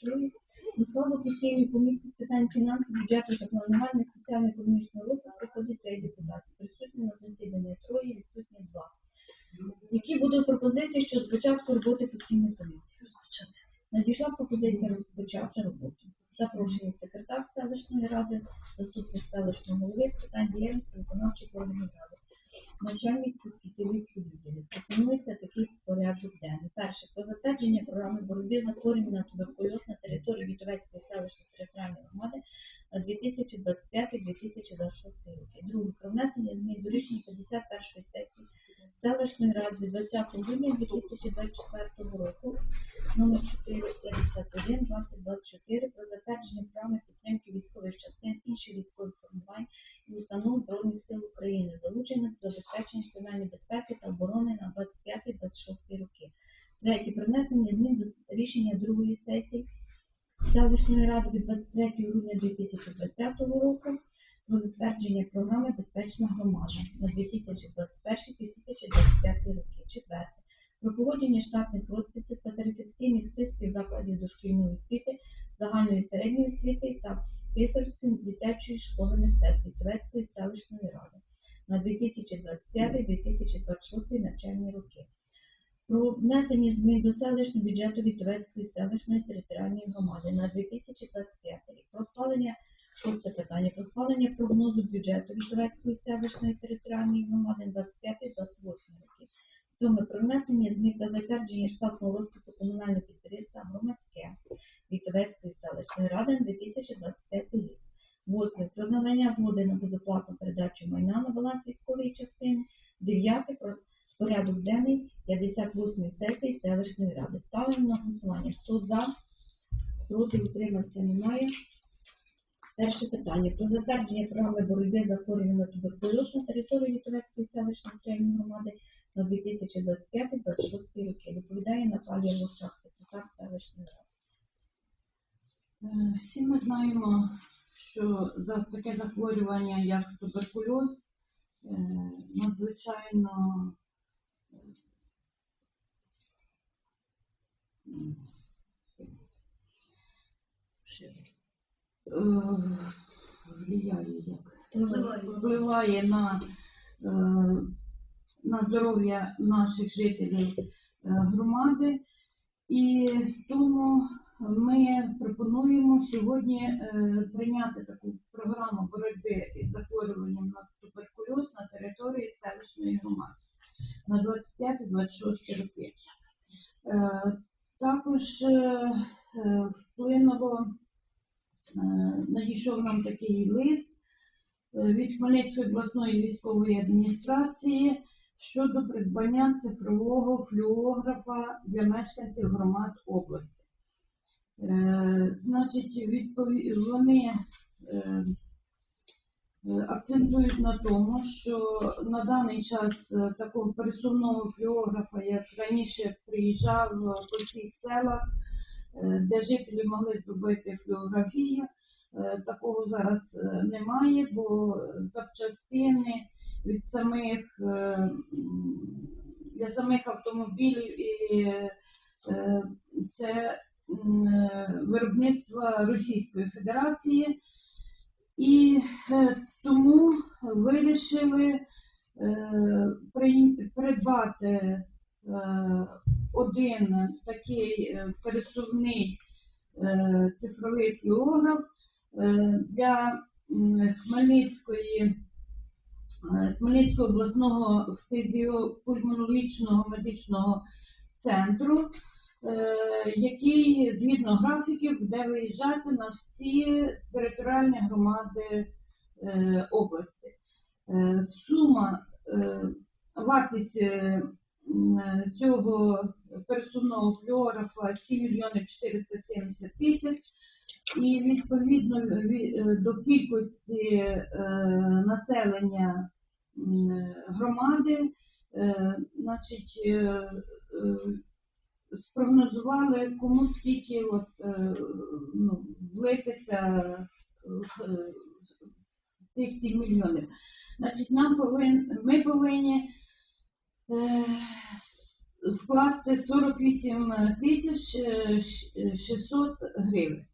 чую. До постійної комісії з питань фінансів, бюджету та планування соціально-економічного розвитку приходить троє депутатів. Присутні на засіданні троє, відсутні два. Які будуть пропозиції щодо початку роботи постійної комісії? Надійшла пропозиція розпочати роботу. Запрошую секретар селищної ради, заступник селищного голови з питань діяльності виконавчої органів ради, начальник спеціалістів відділів. Пропонується такий порядок денний. Перше про затвердження програми боротьби з захворюванням на туберкульоз Вітовецької селищної територіальної громади на 2025-2026 роки. Друге про внесення змін до рішення 51 сесії селищної ради 20 грудня 2024 року номер 451 2024 про затвердження програми підтримки військових частин інших військових формувань і установ Збройних сил України, залучених до забезпечення національної безпеки та оборони на 25-26 роки. Третє. Про внесення змін до рішення другої сесії селищної ради від 23 грудня 2020 року про затвердження програми Безпечна громада на 2021-2025 роки. Четверте. Про погодження штатних розписів та тарифікаційних списків закладів дошкільної освіти, загальної середньої освіти та Писарської дитячої школи мистецтв Турецької селищної ради на 2025-2026 навчальні роки. Про внесення змін до селищного бюджету Вітовецької селищної територіальної громади на 2025 рік. Про схвалення Шосте питання про схвалення прогнозу бюджету Вітовецької селищної територіальної громади на 25-28 роки. Сьоме про внесення змін та затвердження штатного розпису комунального підприємства громадське Вітовецької селищної ради на 2025 рік. Восьме про надання згоди на безоплатну передачу майна на баланс військової частини. Дев'яте про порядок денний 58 сесії селищної ради. Ставимо на голосування. Хто за? Проти утримався немає. Перше питання про затвердження програми боротьби з захворюванням на туберкульоз на території Літовецької селищної територіальної громади на 2025-2026 роки. Доповідає Наталія Лошак, секретар селищної ради. Е, Всі ми знаємо, що за таке захворювання, як туберкульоз, е, надзвичайно е, як впливає на, е, на здоров'я наших жителів е, громади. І тому ми пропонуємо сьогодні прийняти таку програму боротьби із захворюванням на туберкульоз на території селищної громади на 25-26 роки. Також е, е, вплинуло, е, надійшов нам такий лист від Хмельницької обласної військової адміністрації щодо придбання цифрового флюорографа для мешканців громад області. Значить, відпові... вони акцентують на тому, що на даний час е, такого пересувного флюорографа, як раніше приїжджав е, по всіх селах, е, де жителі могли зробити флюорографію, е, такого зараз е, немає, бо запчастини від самих е, для самих автомобілів і е, це е, виробництво Російської Федерації, і е, тому вирішили е, придбати е, один такий пересувний цифровий флюорограф е, для Хмельницької Хмельницького обласного фізіопульмонологічного медичного центру, який згідно графіків буде виїжджати на всі територіальні громади е, області. Е, Сума, е, вартість е, е, цього персонного флюорографа 7 мільйонів 470 тисяч. І відповідно ві- е, до кількості е, населення е, громади, е, значить, е, е, спрогнозували, кому скільки от, е, ну, влитися е, тих 7 мільйонів. Значить, нам повин, ми повинні е, вкласти 48 тисяч е, 600 гривень.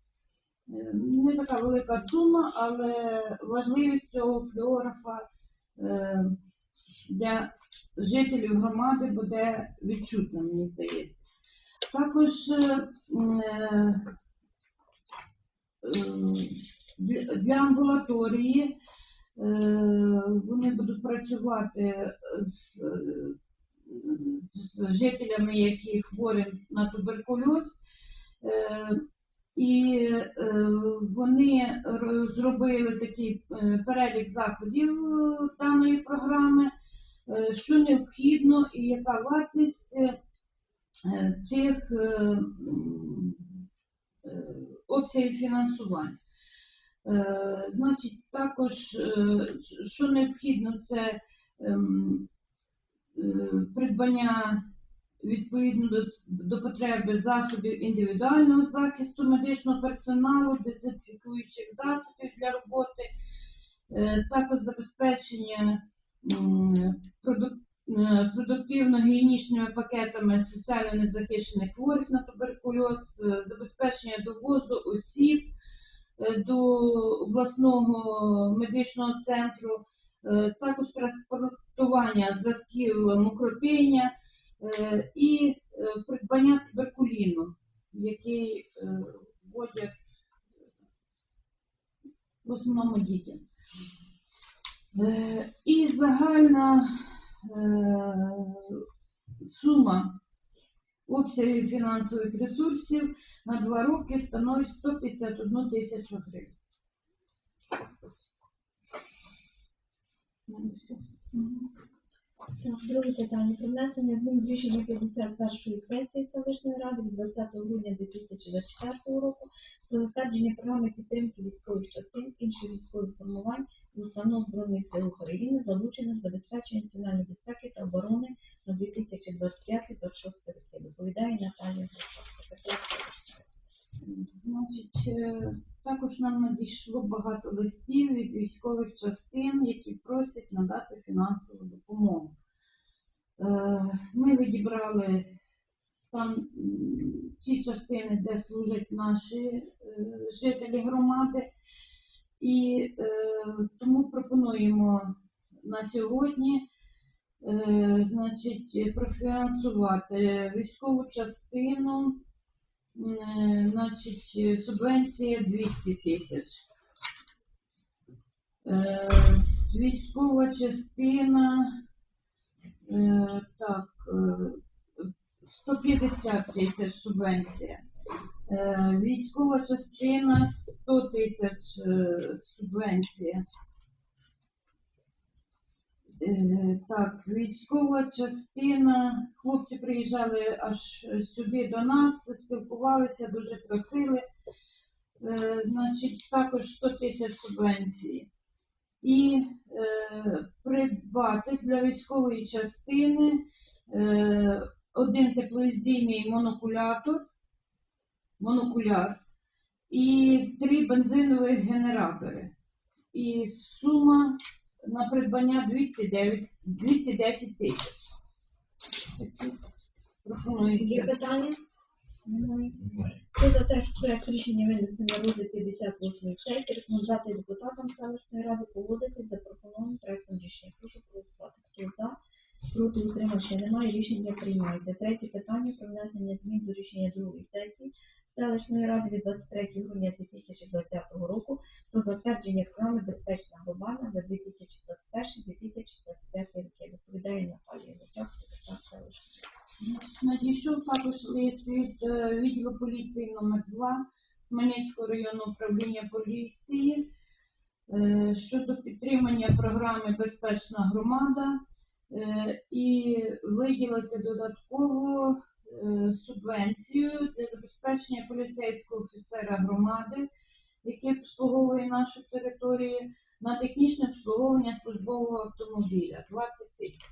Не така велика сума, але важливість цього флюорографа для жителів громади буде відчутна, мені здається. Також е, е, е, для- амбулаторії вони будуть працювати з, з жителями, які хворі на туберкульоз. І вони зробили такий перелік заходів даної програми, що необхідно і яка вартість цих е, е, обсягів фінансування. Е, Значить, також, е, що необхідно, це ем, е, придбання відповідно до, до потреби засобів індивідуального захисту медичного персоналу, дезінфікуючих засобів для роботи, е, також забезпечення м, продук- е, продуктивно-гігієнічними пакетами соціально незахищених хворих на туберкульоз, е, забезпечення довозу осіб е, до обласного медичного центру, е, також транспортування зразків мокротиння е, і е, придбання туберкуліну, який е, вводять в основному дітям. Е, І загальна е, сума обсягів фінансових ресурсів на два роки становить 151 тисячу гривень. Ну, все. Друге питання. Про внесення змін в рішення 51-ї сесії селищної ради від 20 грудня 2024 року про затвердження програми підтримки військових частин, інших військових формувань і установ Збройних сил України, залучених забезпечення національної безпеки та оборони на 2025-2026 роки. Доповідає Наталія ради. Значить, е, також нам надійшло багато листів від військових частин, які просять надати фінансову допомогу. Е, Ми відібрали там ті частини, де служать наші е, жителі громади, і тому пропонуємо на сьогодні значить, профінансувати військову частину. Значить, е, субвенція 200 тисяч. Е, Військова частина, е, так, е, 150 тисяч субвенція. Військова частина 100 тисяч субвенція. Е, Так, військова частина. Хлопці приїжджали аж сюди до нас, спілкувалися, дуже просили. Е, Значить, також 100 тисяч субвенції. І е, придбати для військової частини е, один тепловізійний монокулятор, монокуляр і три бензинових генератори. І сума на придбання 209, 210 тисяч. Є Пропонується. питання? Немає. Хто за те, що проект рішення винести на розгляд 58 сесії, рекомендувати депутатам селищної ради погодити запропонованим проектом рішення. Прошу проголосувати. Хто за? Проти утримався немає. Рішення приймається. Третє питання про внесення змін до рішення другої сесії селищної ради від 23 грудня 2020 року про затвердження програми Безпечна глобальна за 2021-2025 роки. Доповідає Наталія Лучак, секретар селищної. Надійшов також лист від е, відділу поліції номер 2 Хмельницького районного управління поліції е, щодо підтримання програми Безпечна громада е, і виділити додаткову е, субвенцію для забезпечення поліцейського офіцера громади, який обслуговує нашу територію, на технічне обслуговування службового автомобіля 20 тисяч.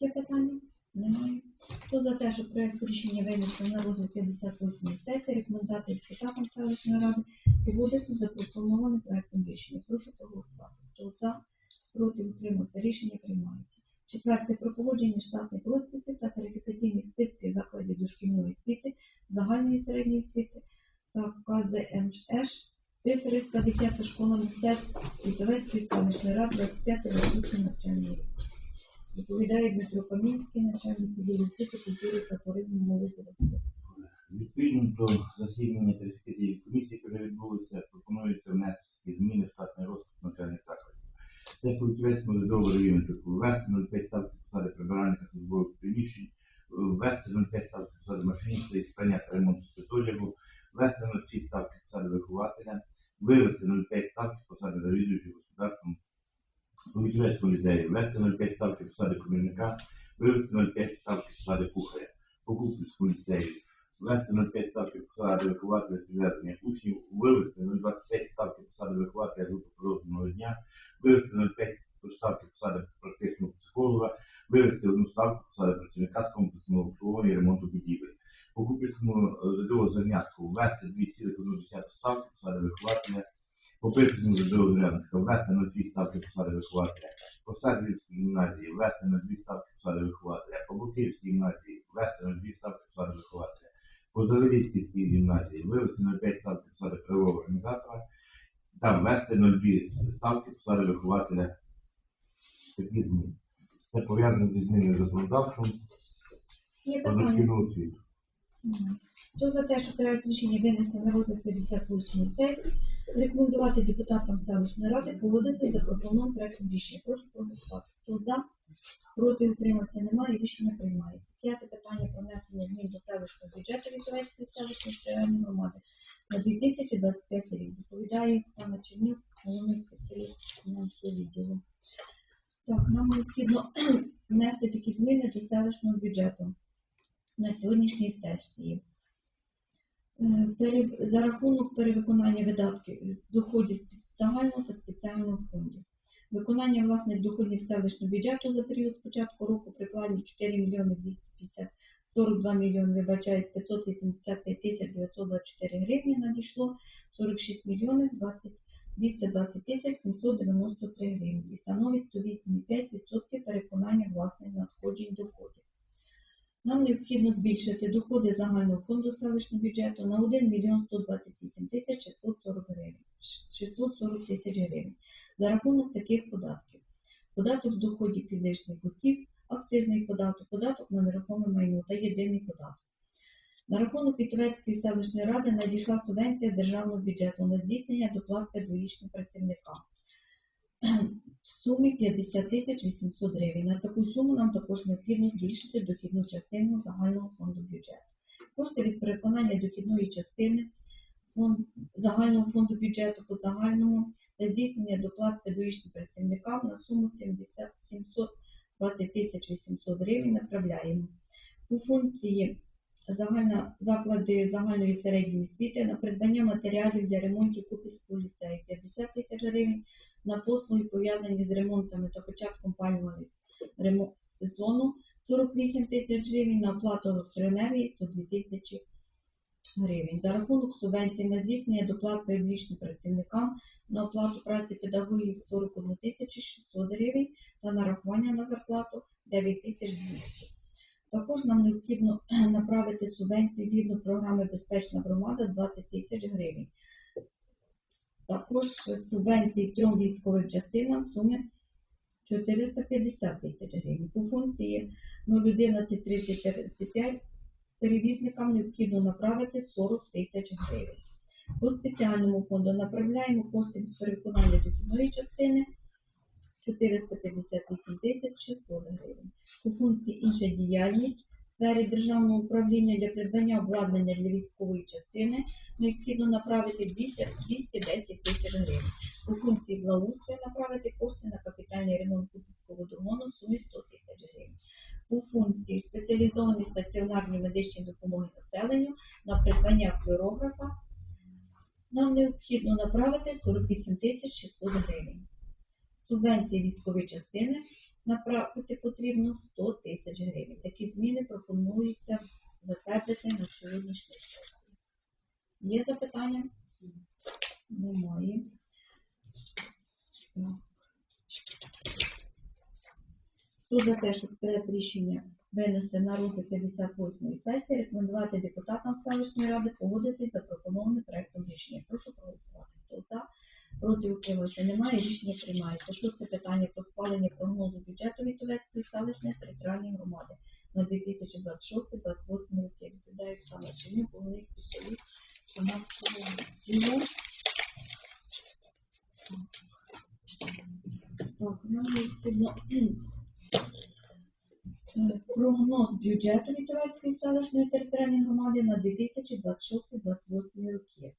Є питання? Немає. Хто за те, що проект рішення винесено на розгляд 58 сесії, рекомендувати депутатам селищної ради погодити запропонованим проектом рішення. Прошу проголосувати. Хто за, проти, утримався. Рішення приймається. Четверте. Про погодження штатних розписів та тарифікаційних списків закладів дошкільної освіти загальної середньої освіти та КЗМШ Писарівська дитяча школа мистецтв Літовецької селищної ради 25 років навчальний рік. Доповідає Дмитро Камінський, начальник відділу культури та туризму молоді. Відповідно до засідання 39 комісій, яке відбулося, пропонується внести зміни штатний розклад навчальних закладів. Це Культурецькому ледову району ввести 0,5 ставки посади прибиральника службових приміщень, ввести 0,5 ставки посади машиніста і сприйня та ремонту спецодягу, ввести 0,6 ставки посади вихователя, вивести 0,5 ставки посади завідуючого господарством у Вітовецькому ліцеї, ввести 0,5 ставки посади комірника, вивести 0,5 ставки посади кухаря, по Купівському ліцею, ввести 0,5 ставки посади вихователя з підвезення учнів, вивести 0,25 ставки посади вихователя групи продовженого дня, вивести 0,5 ставки посади практичного психолога, вивести одну ставку посади працівника з комплексного обслуговування і ремонту будівель. По Купівському ЗДО Зернятку ввести 2,1 ставки посади вихователя, по Пирському ЗДО Зернятка ввести 0,2 ставки посади вихователя, по Садівській гімназії ввести 0,2 ставки посади вихователя, по Буківській гімназії ввести 0,2 ставки посади вихователя, по Завеліцькій гімназії вивести 0,5 ставки посади правового організатора та ввести 0,2 ставки посади вихователя. Такі зміни. Це пов'язано зі зміною законодавством Є про дошкільну освіту. Хто за те, що проект рішення винести на розгляд 58 сесії, рекомендувати депутатам селищної ради погодити запропонованим проектом рішення. Прошу проголосувати. Хто за? Проти утримався немає, рішення приймається. Внесення змін до селищного бюджету Вітовецької селищної громади на 2025 рік. Доповідає Оксана Чернів, головний спеціаліст фінансового відділу. Так, нам необхідно внести такі зміни до селищного бюджету на сьогоднішній сесії. Е, За рахунок перевиконання видатків з доходів загального та спеціального фонду. Виконання власних доходів селищного бюджету за період початку року прикладені 4 мільйони 250, 42 мільйони, вибачаюсь, 585 тисяч 924 гривні надійшло, 46 мільйонів 20 220 тисяч 793 гривні і становить 108,5% переконання власних надходжень доходів. Нам необхідно збільшити доходи загального фонду селищного бюджету на 1 мільйон 128 тисяч 640 гривень. 640 тисяч гривень за рахунок таких податків. Податок з доходів фізичних осіб, акцизний податок, податок на нерухоме майно та єдиний податок. На рахунок Пітовецької селищної ради надійшла субвенція державного бюджету на здійснення доплати педагогічним працівникам в сумі 50 тисяч 800 гривень. На таку суму нам також необхідно збільшити дохідну частину загального фонду бюджету. Кошти від переконання дохідної частини фонд, загального фонду бюджету по загальному та здійснення доплат педагогічним працівникам на суму 70, 700 гривень. 20 800 гривень направляємо. У функції загальна, заклади загальної середньої освіти на придбання матеріалів для ремонтів Купівського ліцею 50 тисяч гривень, на послуги, пов'язані з ремонтами та початком пальмових сезону 48 тисяч гривень, на оплату електроенергії 102 тисячі гривень. За рахунок субвенції на здійснення доплат публічним працівникам на оплату праці педагогів 41 600 гривень та нарахування на зарплату 9 тисяч 200. Також нам необхідно направити субвенцію згідно програми Безпечна громада 20 тисяч гривень. Також субвенції трьом військовим частинам в сумі 450 тисяч гривень. По функції 01135 перевізникам необхідно направити 40 тисяч гривень. По спеціальному фонду направляємо кошти від переконання дохідної частини 458 тисяч 600 гривень. По функції інша діяльність в сфері державного управління для придбання обладнання для військової частини необхідно направити 210 тисяч гривень. По функції благоустрою направити кошти на капітальний ремонт купівського домону в сумі 100 тисяч гривень. У функції спеціалізовані стаціонарні медичні допомоги населенню на придбання флюорографа нам необхідно направити 48 тисяч 600 гривень. Субвенції військової частини направити потрібно 100 тисяч гривень. Такі зміни пропонується затвердити на сьогоднішній сесії. Є запитання? Немає. Так. За те, щоб проект рішення винести на розгляд 58 сесії, рекомендувати депутатам селищної ради погодити запропонований проектом рішення. Прошу проголосувати. Хто за? Утримався немає. Рішення приймається. Шосте питання про схвалення прогнозу бюджету Вітовецької селищної територіальної громади на 2026-2028 роки. Відповідає Оксана Чернюк, головний спеціаліст фінансового. Так, прогноз бюджету Вітовецької селищної територіальної громади на 2026-2028 роки.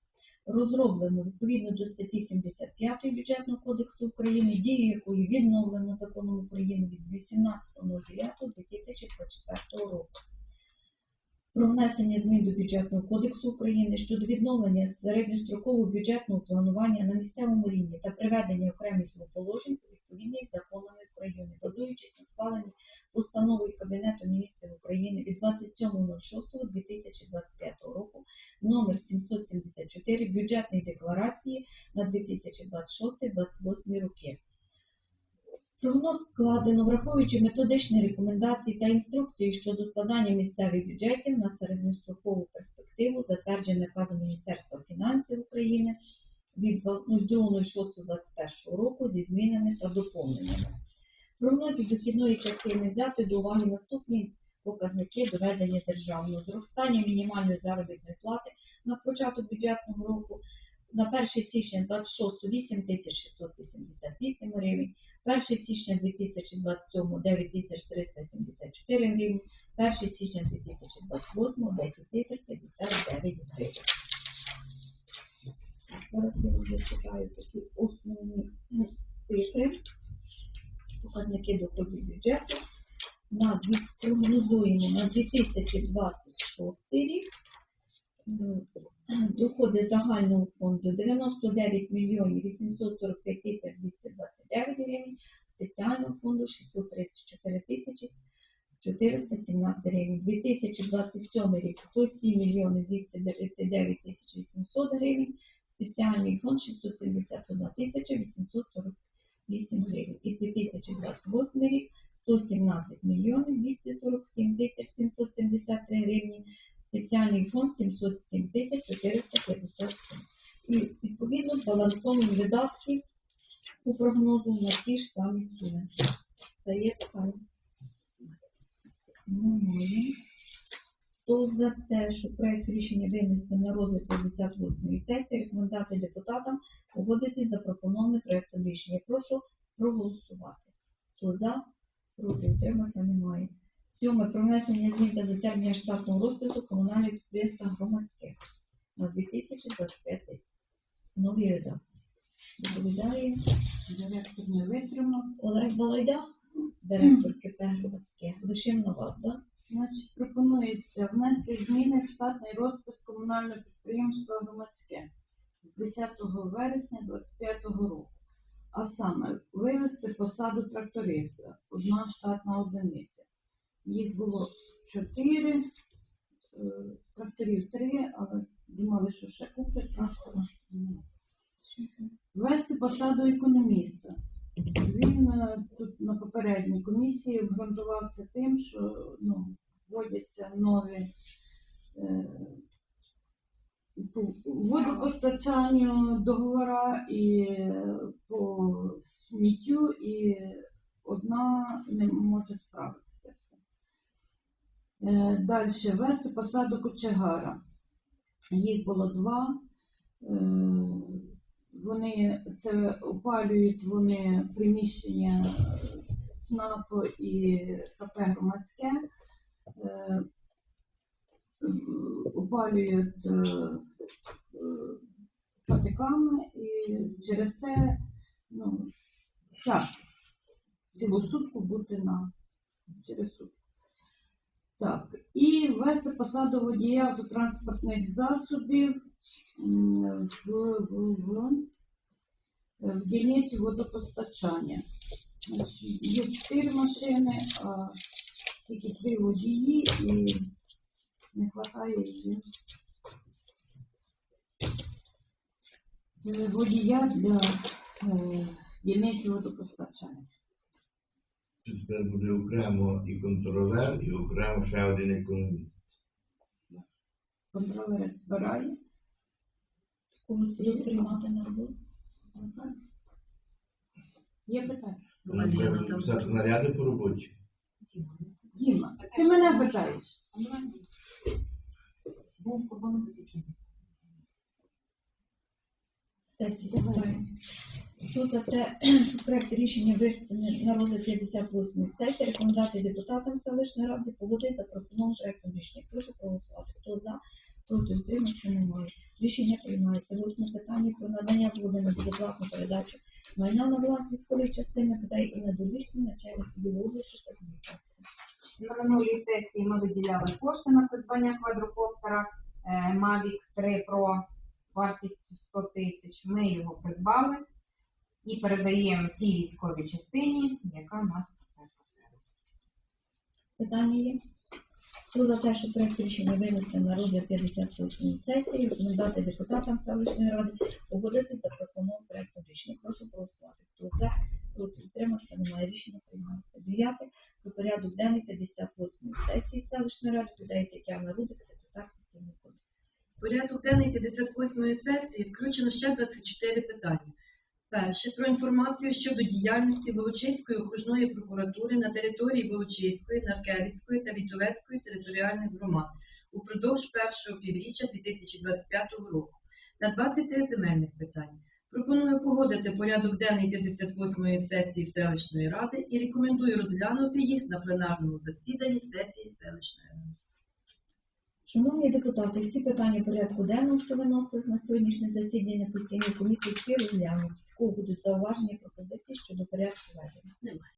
Розроблено відповідно до статті 75 Бюджетного кодексу України, дію якої відновлено законом України від 18.09.2024 року. Про внесення змін до бюджетного кодексу України щодо відновлення середньострокового бюджетного планування на місцевому рівні та приведення окремих його положень у відповідність законами України, базуючись на схваленні постановою Кабінету міністрів України від 27.06.2025 року номер 774 бюджетної декларації на 2026-2028 роки. Прогноз складено, враховуючи методичні рекомендації та інструкції щодо складання місцевих бюджетів на середньострокову перспективу, затверджене наказом Міністерства фінансів України від 02.06.21 року зі змінами та доповненнями. Прогнозі дохідної частини взяти до уваги наступні показники доведення державного зростання мінімальної заробітної плати на початок бюджетного року на 1 січня 26 8688 гривень, 1 січня 2027 9374 гривні, 1 січня 2028 10059 гривень. Зараз я вже читаю такі основні цифри, показники доходів бюджету. На прогнозуємо на 2026 рік доходи загального фонду 99 мільйонів 845 тисяч 229 гривень, фонду 634 тисячі 417 гривень. 2027 рік 107 мільйонів 239 тисяч 800 гривень, спеціальний фонд 671 тисяча 848 гривень. І 2028 рік 117 мільйонів 247 тисяч 773 гривні, спеціальний фонд 707 тисяч 457. І відповідно збалансовані видатки у прогнозу на ті ж самі суми. Стає така. Немає. Хто за те, що проект рішення винести на розгляд 58 сесії, рекомендувати депутатам погодити запропонований проектом рішення. Прошу проголосувати. Хто за, проти, утримався, немає. Сьоме. Про внесення змін та затвердження штатного розпису комунального підприємства громадське на 2025 рік. Нові редакції. Доповідає Директор. Олег Балайда, директор КП. Лишим на вас, так? Значить, пропонується внести зміни в штатний розпис комунального підприємства громадське з 10 вересня 2025 року. А саме вивести посаду тракториста, одна штатна одиниця. Їх було чотири, е, тракторів три, але думали, що ще куплять трактора. Ні. Ввести посаду економіста. Він тут на попередній комісії обґрунтував тим, що ну, вводяться нові е, по водопостачанню договора і е, по сміттю, і одна не може справитися з цим. Е, Далі ввести посаду кочегара. Їх було два. Е, Вони це опалюють вони приміщення СНАП і КП громадське, е, опалюють е, е, патиками і через те ну, тяжко цілу сутку бути на через сутку. Так, і ввести посаду водія автотранспортних засобів в, дільниці водопостачання. Є чотири машини, а тільки три водії і не вистачає її водія для е, дільниці водопостачання. Тепер буде окремо і контролер, і окремо ще один економіст. Контролер збирає. Когось будуть приймати на роботу? Є питання? Треба писати наряди по роботі. Діма, ти мене питаєш. Був. Сесії питання. Хто за те, що проект рішення винести на розгляд 58 сесії, рекомендувати депутатам селищної ради погодити запропонованим проектом рішення. Прошу проголосувати. Хто за, проти утримався, немає. Рішення приймається. Восьме питання про надання згоди на безоплатну передачу майна на баланс військової частини питає і недолічні начальник відділу області та адміністрації. На минулій сесії ми виділяли кошти на придбання квадрокоптера е, Mavic 3 Pro вартістю 100 тисяч. Ми його придбали і передаємо тій військовій частині, яка нас просила. Питання є? Хто за те, що проект рішення винесе на розгляд 58 сесії, рекомендувати депутатам селищної ради погодити запропонованим проектом рішення. Прошу голосувати. Хто за, проти утримався, немає рішення приймається. Дев'яте. Про порядок денний 58 сесії селищної ради подає Тетяна Рудик, секретар постійної комісії. В порядок денний 58-ї сесії включено ще 24 питання. Перше про інформацію щодо діяльності Волочиської окружної прокуратури на території Волочиської, Наркевицької та Вітовецької територіальних громад упродовж першого півріччя 2025 року та 23 земельних питань. Пропоную погодити порядок денний 58-ї сесії селищної ради і рекомендую розглянути їх на пленарному засіданні сесії селищної ради. Шановні депутати, всі питання порядку денного, що виносились на сьогоднішнє засідання постійної комісії, всі розглянуть. В кого будуть зауваження пропозиції щодо порядку ведення? Немає.